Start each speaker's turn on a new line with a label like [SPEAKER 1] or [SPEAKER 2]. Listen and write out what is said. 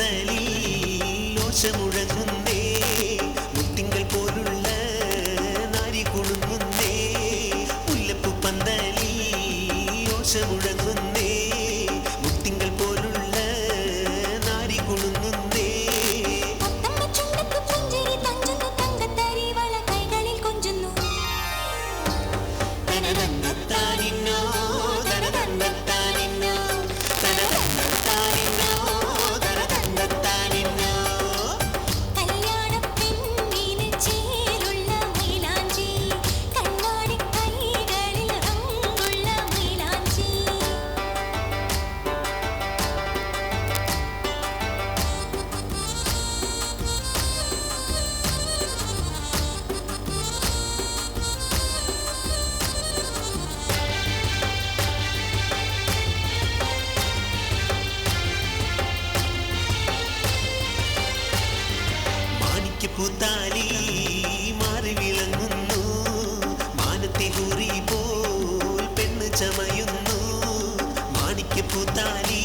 [SPEAKER 1] காதலில் ஓச முழங்குந்தே முத்திங்கள் போலுள்ள நாரி குழுங்குந்தே முல்லப்பு பந்தலில் ஓச முழங்கு മാണിക്യപ്പൂത്താലി മാറി വിളങ്ങുന്നു മാനത്തെ കുറി പോൽ പെണ്ണ് ചമയുന്നു. മാണിക്യപ്പൂത്താലി